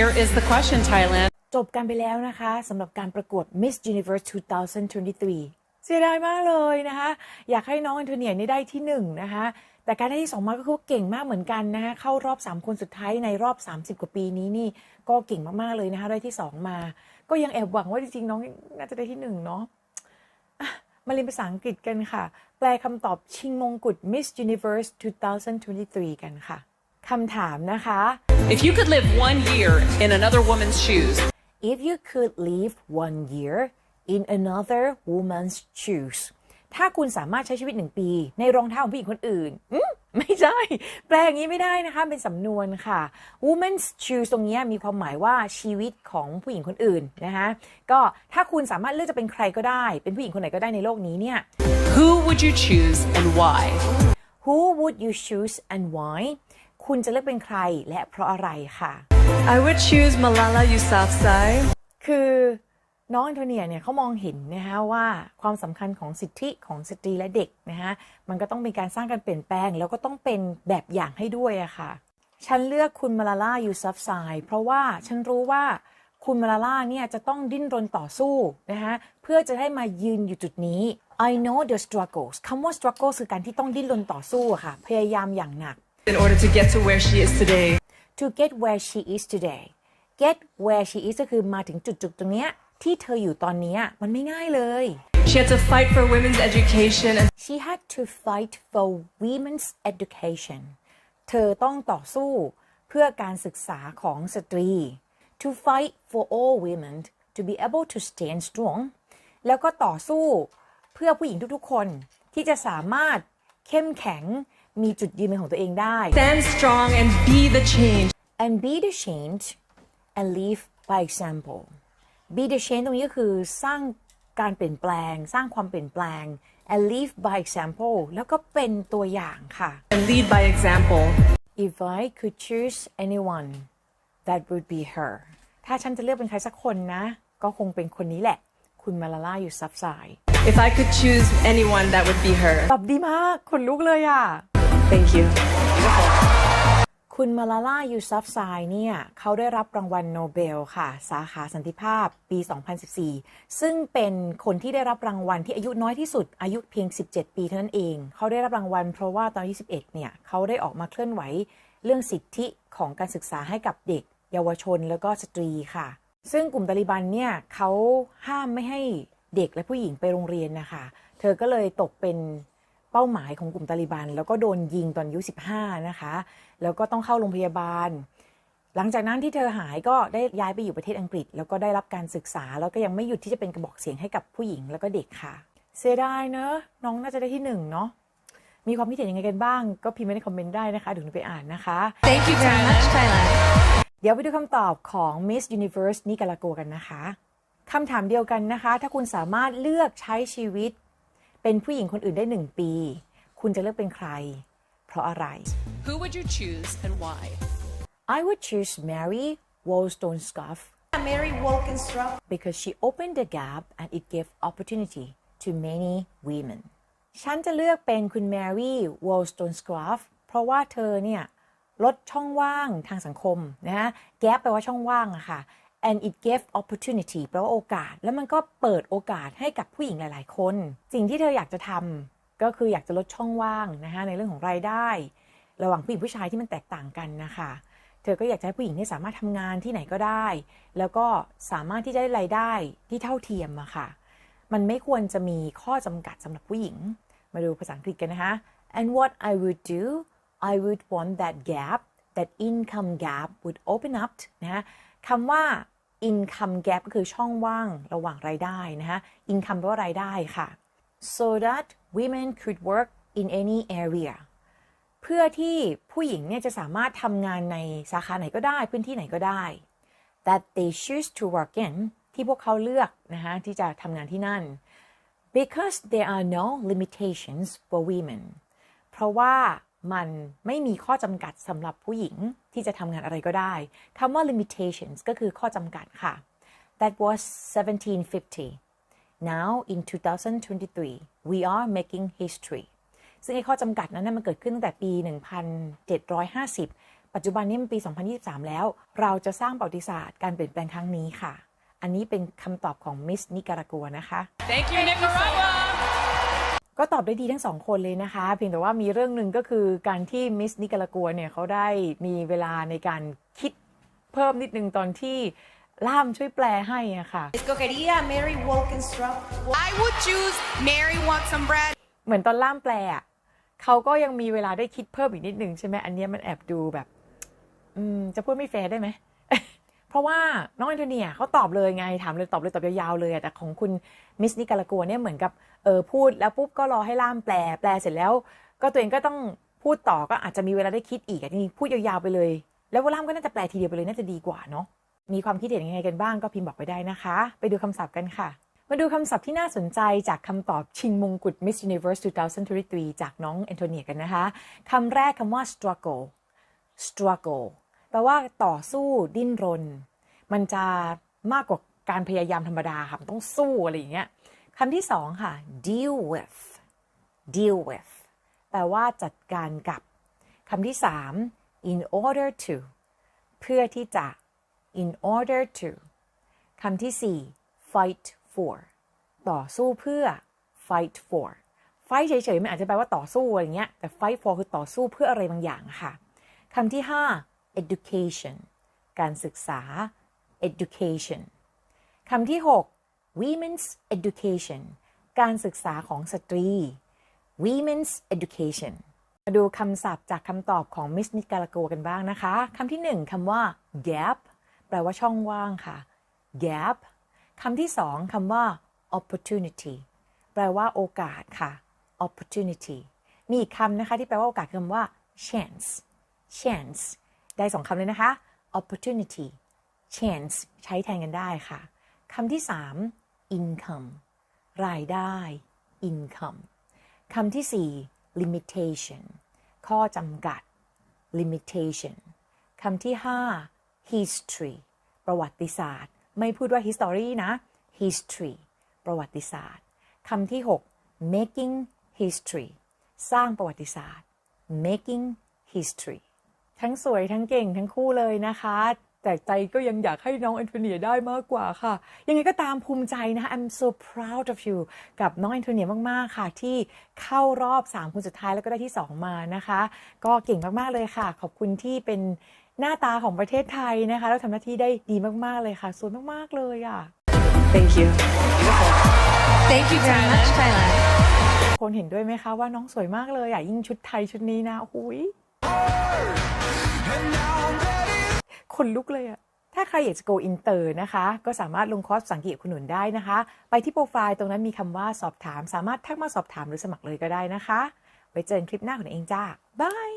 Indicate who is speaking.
Speaker 1: Here is the question, Thailand.
Speaker 2: จบกันไปแล้วนะคะสำหรับการประกวด Miss Universe 2023 เสียดายมากเลยนะคะ อยากให้น้องแอนโทเนียนี่ได้ที่หนึ่งนะคะ แต่การได้ที่สองมาก็คือเก่งมากเหมือนกันนะคะ เข้ารอบ 3 คนสุดท้ายในรอบ 30 กว่าปีนี้นี่ ก็เก่งมาก ๆ เลยนะคะ ได้ที่2มา ก็ยังแอบหวังว่าจริง ๆ น้องน่าจะได้ที่หนึ่งเนาะอะมาเรียนภาษาอังกฤษกันค่ะ แปลคำตอบชิงมงกุฎ Miss Universe 2023 กันค่ะคำถามนะคะ
Speaker 1: If you could live one year in another woman's shoes,
Speaker 2: If you could live one year in another woman's shoes ถ้าคุณสามารถใช้ชีวิตหนึ่งปี ในรองเท้าของผู้หญิงคนอื่นอืมไม่ใช่ แปลอย่างนี้ไม่ได้นะคะ เป็นสำนวนค่ะ woman's shoes ตรงเนี้ยมีความหมายว่าชีวิตของผู้หญิงคนอื่นนะคะก็ถ้าคุณสามารถเลือกจะเป็นใครก็ได้ เป็นผู้หญิงคนไหนก็ได้ในโลกนี้เนี่ย
Speaker 1: who would you choose and why?
Speaker 2: who would you choose and why คุณจะเลือกเป็นใครและเพราะอะไรค่ะ
Speaker 3: I would choose Malala Yousafzai.
Speaker 2: คือน้องแอนโทเนียเนี่ยเขามองเห็นนะคะว่าความสำคัญของสิทธิของสตรีและเด็กนะคะมันก็ต้องมีการสร้างการเปลี่ยนแปลง แล้วก็ต้องเป็นแบบอย่างให้ด้วยอะค่ะ ฉันเลือกคุณมาลาล่ายูซัฟไซเพราะว่าฉันรู้ว่าคุณมาลาล่าเนี่ยจะต้องดิ้นรนต่อสู้นะคะเพื่อจะให้มายืนอยู่จุดนี้ I know the struggles คำว่า struggle คือการที่ต้องดิ้นรนต่อสู้อะค่ะ พยายามอย่างหนัก
Speaker 3: in order to get to where she is today.
Speaker 2: to get where she is today get where she is ก็คือมาถึงจุดจุดตรงเนี้ยที่เธออยู่ตอนเนี้ยมันไม่ง่ายเลย
Speaker 3: She had to fight for women's education and
Speaker 2: she had to fight for women's education เธอต้องต่อสู้เพื่อการศึกษาของสตรี to fight for all women to be able to stand strong แล้วก็ต่อสู้เพื่อผู้หญิงทุกๆคนที่จะสามารถเข้มแข็ง มีจุดยืนเป็นของตัวเองได้
Speaker 3: stand strong and be the change.
Speaker 2: and be the change and live by example be the change ตรงนี้ก็คือสร้างการเปลี่ยนแปลง สร้างความเปลี่ยนแปลง and live by example แล้วก็เป็นตัวอย่างค่ะ
Speaker 3: and lead by example.
Speaker 2: if I could choose anyone that would be her ถ้าฉันจะเลือกเป็นใครสักคนนะ ก็คงเป็นคนนี้แหละ คุณมาลาล่าอยู่ซับไซ
Speaker 3: If I could choose anyone, that would be her.
Speaker 2: ตอบดีมากขนลุกเลยอะ
Speaker 3: Thank you.
Speaker 2: คุณมาลาล่ายูซัฟไซเนี่ย เขาได้รับรางวัลโนเบลค่ะ สาขาสันติภาพปี 2014 ซึ่งเป็นคนที่ได้รับรางวัลที่อายุน้อยที่สุด อายุเพียง 17 ปีเท่านั้นเอง เขาได้รับรางวัลเพราะว่าตอนอายุ11เนี่ย เขาได้ออกมาเคลื่อนไหวเรื่องสิทธิของการศึกษาให้กับเด็ก เยาวชนแล้วก็สตรีค่ะ ซึ่งกลุ่มตาลิบันเนี่ยเขาห้ามไม่ให้เด็กและผู้หญิงไปโรงเรียนนะคะ เธอก็เลยตกเป็น เป้าหมายของกลุ่มตาลิบัน แล้วก็โดนยิงตอนอายุ 15 นะคะ แล้วก็ต้องเข้าโรงพยาบาล หลังจากนั้นที่เธอหายก็ได้ย้ายไปอยู่ประเทศอังกฤษ แล้วก็ได้รับการศึกษา แล้วก็ยังไม่หยุดที่จะเป็นกระบอกเสียงให้กับผู้หญิงแล้วก็เด็กค่ะ เสียดายเนอะน้องน่าจะได้ที่หนึ่งเนาะมีความคิดเห็นยังไงกันบ้าง ก็พิมพ์ไว้ในคอมเมนต์ได้นะคะเดี๋ยวหนูไปอ่านนะคะ
Speaker 3: Thank you very much, Thailand.
Speaker 2: เดี๋ยวไปดูคำตอบของ Miss Universe นิการาโกกันนะคะคำถามเดียวกันนะคะ ถ้าคุณสามารถเลือกใช้ชีวิต เป็นผู้หญิงคนอื่นได้หนึ่งปี คุณจะเลือกเป็นใคร เพราะอะไร
Speaker 1: Who would you choose and why?
Speaker 2: I would choose Mary Wollstonecraft
Speaker 4: Mary Wollstonecraft
Speaker 2: because she opened the gap and it gave opportunity to many women ฉันจะเลือกเป็นคุณ Mary Wollstonecraft เพราะว่าเธอเนี่ยลดช่องว่างทางสังคมนะฮะ gap แปลว่าช่องว่างอะค่ะ and it gave opportunity แปลว่าโอกาส แล้วมันก็เปิดโอกาสให้กับผู้หญิงหลาย ๆ คน สิ่งที่เธออยากจะทำก็คืออยากจะลดช่องว่างนะคะในเรื่องของรายได้ ระหว่างผู้หญิงผู้ชายที่มันแตกต่างกันนะคะเธอก็อยากจะให้ผู้หญิงที่สามารถทำงานที่ไหนก็ได้ แล้วก็สามารถที่จะได้รายได้ที่เท่าเทียมอะค่ะ มันไม่ควรจะมีข้อจำกัดสำหรับผู้หญิง มาดูภาษาอังกฤษกันนะคะ and what I would do I would want that gap that income gap would open up นะคะคำว่า income gap ก็คือช่องว่างระหว่างรายได้นะคะ income แปลว่ารายได้ค่ะ so that women could work in any area เพื่อที่ผู้หญิงเนี่ยจะสามารถทำงานในสาขาไหนก็ได้ พื้นที่ไหนก็ได้ that they choose to work in ที่พวกเขาเลือกนะคะที่จะทำงานที่นั่น because there are no limitations for women เพราะว่า มันไม่มีข้อจำกัดสำหรับผู้หญิงที่จะทำงานอะไรก็ได้คำว่า limitations ก็คือข้อจำกัดค่ะ that was 1750 now in 2023 we are making history ซึ่งไอ้ข้อจำกัดนั้นมันเกิดขึ้นตั้งแต่ปี 1750 ปัจจุบันนี้มันปี 2023 แล้ว เราจะสร้างประวัติศาสตร์การเปลี่ยนแปลงครั้งนี้ค่ะ อันนี้เป็นคำตอบของมิสนิการากัวนะคะ
Speaker 1: Thank you, Nicaragua.
Speaker 2: ก็ตอบได้ดีทั้งสองคนเลยนะคะ เพียงแต่ว่ามีเรื่องหนึ่งก็คือการที่มิสนิการากัวเนี่ยเขาได้มีเวลาในการคิดเพิ่มนิดนึงตอนที่ล่ามช่วยแปลให้อะค่ะ
Speaker 4: Escogería a Mary Wolkenstruck.
Speaker 5: I would choose Mary wants some bread.
Speaker 2: เหมือนตอนล่ามแปลอะเขาก็ยังมีเวลาได้คิดเพิ่มอีกนิดนึงใช่ไหมอันเนี้ยมันแอบดูแบบอืมจะพูดไม่แฟร์ได้ไหมเพ ราะว่าน้องแอนโทเนียเขาตอบเลยไงถามเลยตอบเลยตอบยาวๆเลยแต่ของคุณมิสนิการากัวเนี่ยเหมือนกับเออพูดแล้วปุ๊บก็รอให้ล่ามแปลแปลเสร็จแล้ว ก็ตัวเองก็ต้องพูดต่อก็อาจจะมีเวลาได้คิดอีกอะจริงพูดยาวๆไปเลย แล้วล่ามก็น่าจะแปลทีเดียวไปเลยน่าจะดีกว่าเนาะมีความคิดเห็นยังไงกันบ้างก็พิมพ์บอกไปได้นะคะ ไปดูคำศัพท์กันค่ะ มาดูคำศัพท์ที่น่าสนใจจากคำตอบชิงมงกุฎ Miss Universe 2023 จากน้องแอนโทเนียกันนะคะคำแรกคำว่า struggle struggle แปลว่าต่อสู้ดิ้นรน มันจะมากกว่าการพยายามธรรมดาค่ะมันต้องสู้อะไรอย่างเงี้ยคำที่สองค่ะ deal with deal with แปลว่าจัดการกับคำที่สาม in order to เพื่อที่จะ in order to คำที่สี่ fight for ต่อสู้เพื่อ fight for fight เฉยๆมันอาจจะแปลว่าต่อสู้อะไรเงี้ยแต่ fight for คือต่อสู้เพื่ออะไรบางอย่างค่ะคำที่ห้า education การศึกษา education คำที่หก women's education การศึกษาของสตรี women's education มาดูคำศัพท์จากคำตอบของมิสนิการาโกกันบ้างนะคะ คำที่หนึ่งคำว่า gap แปลว่าช่องว่างค่ะ gap คำที่สองคำว่า opportunity แปลว่าโอกาสค่ะ opportunity มีอีกคำนะคะที่แปลว่าโอกาสคือคำว่า chance chance ได้สองคำเลยนะคะ opportunity chance ใช้แทนกันได้ค่ะคำที่สาม income รายได้ income คำที่สี่ limitation ข้อจำกัด limitation คำที่ห้า history ประวัติศาสตร์ ไม่พูดว่า history นะ history ประวัติศาสตร์คำที่หก making history สร้างประวัติศาสตร์ making history ทั้งสวยทั้งเก่งทั้งคู่เลยนะคะ แต่ใจก็ยังอยากให้น้องแอนโทเนียได้มากกว่าค่ะ ยังไงก็ตามภูมิใจนะคะ I'm so proud of you กับน้องแอนโทเนียมาก ๆ ค่ะ ที่เข้ารอบ 3 คนสุดท้ายแล้วก็ได้ที่ 2 มานะคะ ก็เก่งมาก ๆ เลยค่ะ ขอบคุณที่เป็นหน้าตาของประเทศไทยนะคะ แล้วทำหน้าที่ได้ดีมาก ๆ เลยค่ะ สวยมาก ๆ เลยอะ
Speaker 3: Thank you. Thank you very much, Thailand.
Speaker 2: คนเห็นด้วยไหมคะว่าน้องสวยมากเลยอะยิ่งชุดไทยชุดนี้นะโอ้โหย คนลุกเลยอะถ้าใครอยากจะ go inter นะคะ ก็สามารถลงคอร์สภาษาอังกฤษกับคุณหนุนได้นะคะ ไปที่โปรไฟล์ตรงนั้นมีคำว่าสอบถาม สามารถทักมาสอบถามหรือสมัครเลยก็ได้นะคะ ไว้เจอกันคลิปหน้าของเองจ้าบาย